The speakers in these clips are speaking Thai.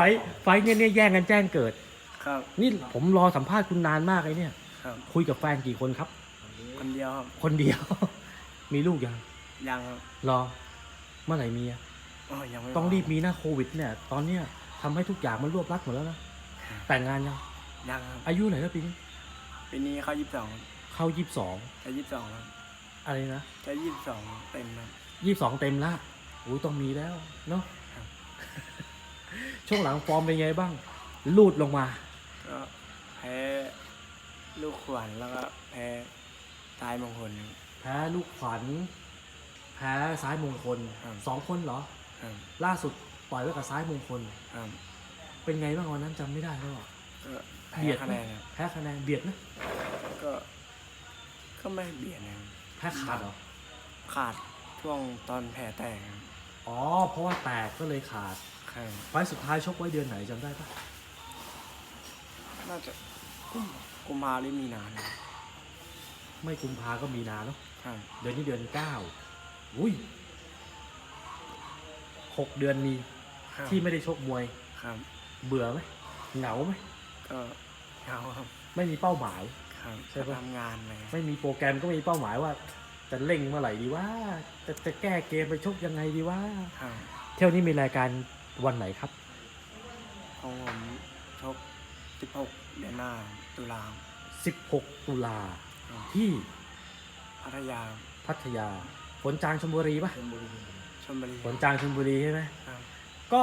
ไฟไฟเนี่ยเนี่ยแย่งกันแจ้งเกิด ครับนี่ผมรอสัมภาษณ์คุณนานมากเลยเนี่ย ครับ คุยกับแฟนกี่คนครับ คนเดียวครับคนเดียว มีลูกยังยังครับรอ เมื่อไหร่มีอะอ๋อยังไม่ต้องรีบมีนะโควิด เนี่ย ตอนเนี้ยทำให้ทุกอย่างมันรวบรัดหมดแล้วนะแต่งงานยังยังครับอายุไหนแล้วปีนี้ปีนี้เข้ายี่สิบสองเข้ายี่สิบสองจะยี่สิบสองครับอะไรนะจะยี่สิบสองเต็มครับ ยี่สิบสองเต็มละอุ้ยต้องมีแล้วเนาะครับ ช่วงหลังฟอร์มเป็นไงบ้าง ลูดลงมา ก็แพ้ลูกขวัญแล้วก็แพ้ตายมงคล แพ้ลูกขวัญ แพ้ซ้ายมงคลครับ สองคนเหรอ ครับล่าสุดปล่อยไว้กับซ้ายมงคล ครับเป็นไงบ้างวันนั้นจำไม่ได้แล้วอะก็แพ้เบียดคะไหมแนนครับแพ้คะแนนเบียดนะก็ก็ไม่เบียดนะครับแพ้ขาดเหรอ ขาดช่วงตอนแผลแตกครับอ๋อ เพราะว่าแตกก็เลยขาด ครับไฟล์สุดท้ายชกไว้เดือนไหนจำได้ปะน่าจะกุมกุมภาหรือมีนาเนี่ยไม่กุมภาก็มีนาเนาะครับเดือนนี้เดือนเก้าอุ้ยหกเดือนมีครับที่ไม่ได้ชกมวย ครับเบื่อไหมเหงาไหมก็เหงาครับไม่มีเป้าหมาย ครับใช่ปะ ทำงานอะไรครับไม่มีโปรแกรมก็ไม่มีเป้าหมายว่า จะเร่งเมื่อไหร่ดีว่าจะจะแก้เกมไปชกยังไงดีว่า ครับเที่ยวนี้มีรายการ วันไหนครับ ของผมชก 16 เดือนหน้าตุลา16 ตุลาครับที่พัทยาพัทยาฝนจางชลบุรีปะชลบุรีฝนจางชลบุรีใช่ไหมครับก็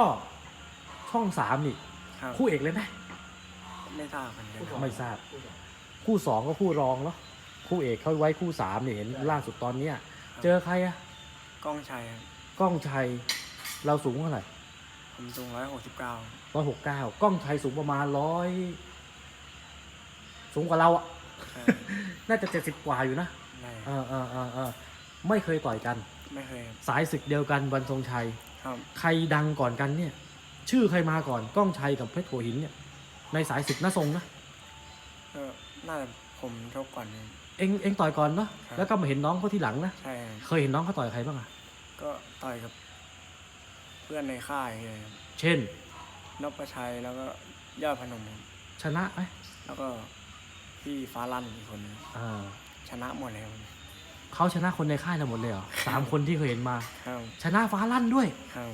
ช่องสามนี่ ครับคู่เอกเลยไหมไม่ทราบเหมือนกันครับไม่ทราบ คู่สองก็คู่รองเนาะคู่เอกเขาไว้คู่สามเนี่ยเห็นล่าสุดตอนเนี้ย เจอใครอะกล้องชัยครับกล้องชัย เราสูงเท่าไหร่ ผมสูง169ร้อยหกเก้ากล้องชัยสูงประมาณร้อยสูงกว่าเราอะครับน่าจะเจ็ดสิบกว่าอยู่นะได้เออเออเออเออไม่เคยต่อยกัน ไม่เคยครับสายศึกเดียวกันวันทรงชัยครับใครดังก่อนกันเนี่ย ชื่อใครมาก่อนกล้องชัยกับเพชรหัวหินเนี่ย ในสายศึกน้าทรงนะก็น่าจะผมชกก่อนครับเอ็งเอ็งต่อยก่อนเนาะครับแล้วก็มาเห็นน้องเขาที่หลังนะใช่ครับเคยเห็นน้องเขาต่อยใครบ้างอะก็ต่อยกับ เพื่อนในค่ายเลยครับเช่น นพชัยแล้วก็ยอดพนมครับชนะไหมแล้วก็พี่ฟ้าลั่นอีกคนหนึ่งอ่าชนะหมดแล้วเขาชนะคนในค่ายเราหมดเลยเหรอสามคนที่เคยเห็นมา ครับชนะฟ้าลั่นด้วย ครับ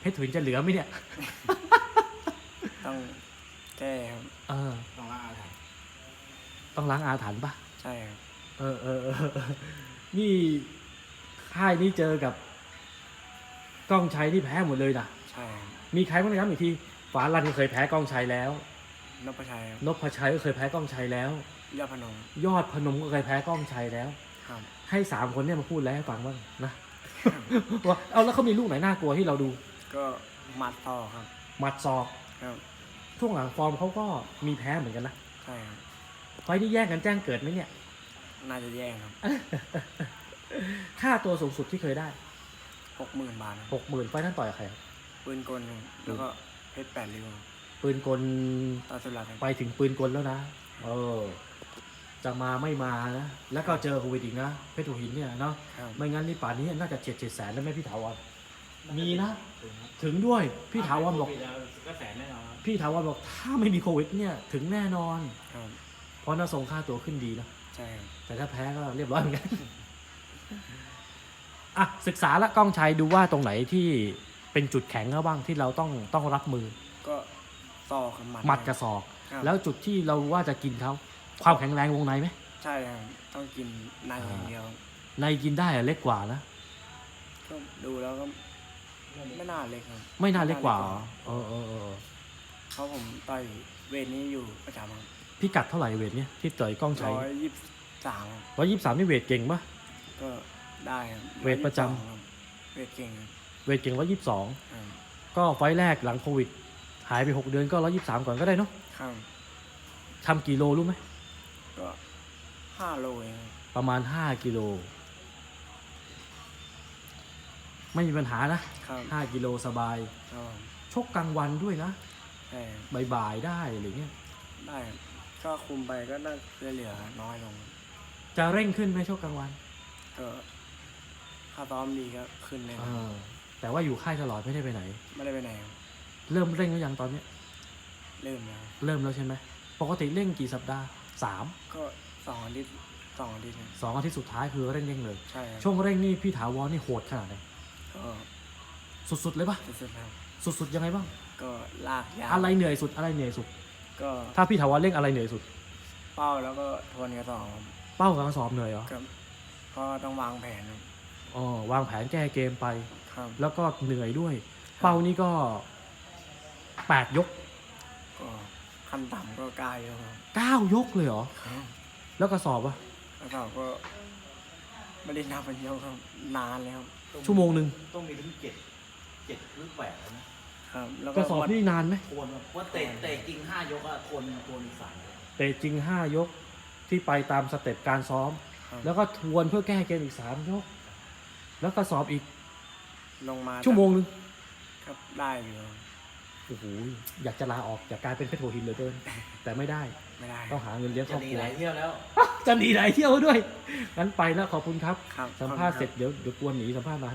เพชรถุนจะเหลือไหมเนี่ย ต้องแก้ครับเออ ต้องล่าครับต้องล้างอาถรรพ์ปะใช่ครับ เออเออเออเออนี่ค่ายนี้เจอกับ กล้องชัยที่แพ้หมดเลยนะใช่ครับมีใครบ้างนะครับอีกทีฟ้าลั่นก็เคยแพ้กล้องชัยแล้วนพชัยครับนพชัยก็เคยแพ้กล้องชัยแล้ว ยอดพนม ยอดพนมก็เคยแพ้กล้องชัยแล้วครับให้สามคนเนี่ยมาพูดแล้วให้ฟังบ้างนะว่าเอาแล้วเขามีลูกไหนน่ากลัวที่เราดู ก็หมัดต่อครับหมัดศอกครับช่วงหลังฟอร์มเขาก็มีแพ้เหมือนกันนะใช่ครับไฟล์นี่แย่งกันแจ้งเกิดไหมเนี่ย น่าจะแย่งครับ ค่าตัวสูงสุดที่เคยได้ หกหมื่นบาทครับหกหมื่นไฟล์นั้นต่อยกับใครครับปืนกลครับแล้วก็เพชรแปดริ้วครับปืนกลต่อสุรัตน์ครับไปถึงปืนกลแล้วนะ เออ จะมาไม่มานะ แล้วก็เจอโควิดอีกนะ เพชรหัวหินเนี่ยเนาะ ครับไม่งั้นนี่ป่านนี้น่าจะเจ็ดเจ็ดแสนแล้วไหมพี่ถาวร มีนะ ถึงด้วย พี่ถาวรบอก ก็แสนแน่นอนครับพี่ถาวรบอกถ้าไม่มีโควิดเนี่ยถึงแน่นอน ครับเพราะน่าส่งค่าตัวขึ้นดีนะ ใช่ครับแต่ถ้าแพ้ก็เรียบร้อยเหมือนกัน อะศึกษาละกล้องชัยดูว่าตรงไหนที่เป็นจุดแข็งเขาบ้างที่เราต้องต้องรับมือก็ต่อกับหมัดหมัดกระสอกครับแล้วจุดที่เราว่าจะกินเขาความแข็งแรงวงในไหมใช่ครับต้องกินในอย่างเดียว ในกินได้อะเล็กกว่านะก็ดูแล้วก็ไม่น่าเล็กครับไม่น่าเล็กกว่าเหรอเออเออเออเพราะผมต่อยเวทนี้อยู่ประจำครับพี่กัดเท่าไหร่เวทเนี่ยที่ต่อยกล้องชัยร้อยยี่สิบสามครับร้อยยี่สิบสามนี่เวทเก่งปะก็ ได้ครับเวทประจำ122ครับเวทเก่งครับเวทเก่งร้อยยี่สิบสองครับก็ไฟล์แรกหลังโควิด หายไปหกเดือนก็ร้อยยี่สิบสามก่อนก็ได้เนาะครับทำกี่โลรู้ไหม ก็ห้าโลเองครับประมาณห้ากิโล ไม่มีปัญหานะครับห้ากิโลสบาย ครับชกกลางวันด้วยนะใช่ครับบ่ายๆได้อะไรเงี้ย ได้ครับก็คุมไปก็น่าจะเหลือน้อยลง จะเร่งขึ้นไหมชกกลางวัน ก็ ค่าซ้อมดีก็ขึ้นเลยคเอรับอแต่ว่าอยู่ค่ายตลอดไม่ได้ไปไหน ไม่ได้ไปไหนครับเริ่มเร่งแล้วยังตอนเนี้ยเริ่มแล้วเริ่มแล้วใช่ไหมปกติเร่งกี่สัปดาห์สามก็สองอาทิตย์สองอาทิตย์เนี่ยสองอาทิตย์สุดท้ายคือเร่งเร่งเลย ใช่ครับช่วงเร่งนี่พี่ถาวรนี่โหดขนาดไหนก็สุดๆเลยปะสุดๆครับสุดๆยังไงบ้างก็ลากยาวอะไรเหนื่อยสุดอะไรเหนื่อยสุด ก็ถ้าพี่ถาวรเร่งอะไรเหนื่อยสุด เป้าแล้วก็ทวนกระสอบครับเป้ากับกระสอบเหนื่อยเหรอก็ก็ต้องวางแผนครับ อ๋อวางแผนแก้เกมไป ครับแล้วก็เหนื่อยด้วย เป้านี่ก็แปดยกก็ขั้นต่ำก็กล้าเยอะครับเก้ายกเลยเหรอ ครับแล้วกระสอบอะกระสอบก็ไม่ได้นับเป็นเยอะครับนานแล้ว ชั่วโมงหนึ่งต้องมีถึงเจ็ดเจ็ดหรือแปดแล้วนะครับ แล้วกก็ระสอบวัดนี่นานไหมควรครับว่าเตะเตะจริงห้ายกอะควรควรอีกสามยกแต่จริงห้ายกที่ไปตามสเต็ปการซ้อม ครับแล้วก็ทวนเพื่อแก้เกมอีกสามยก แล้วก็สอบอีกลงมาชั่วโมงหนึงครับได้อยู่ครับโอ้โหอยากจะลาออกจากการเป็นเพชรโหัวหินเหลือเกิน แต่ไม่ได้ไม่ได้ต้องหาเงินเลี้ยงคจะรอบหนีครัวหลายเที่ยวแล้ว จะหนีไหนเที่ยวด้วยงั้นไปแล้วขอบคุณครับ ครับสัมภาษณ์เสร็จเดี๋ยวเดี๋ยวกวนหนีสัมภาษณ์มา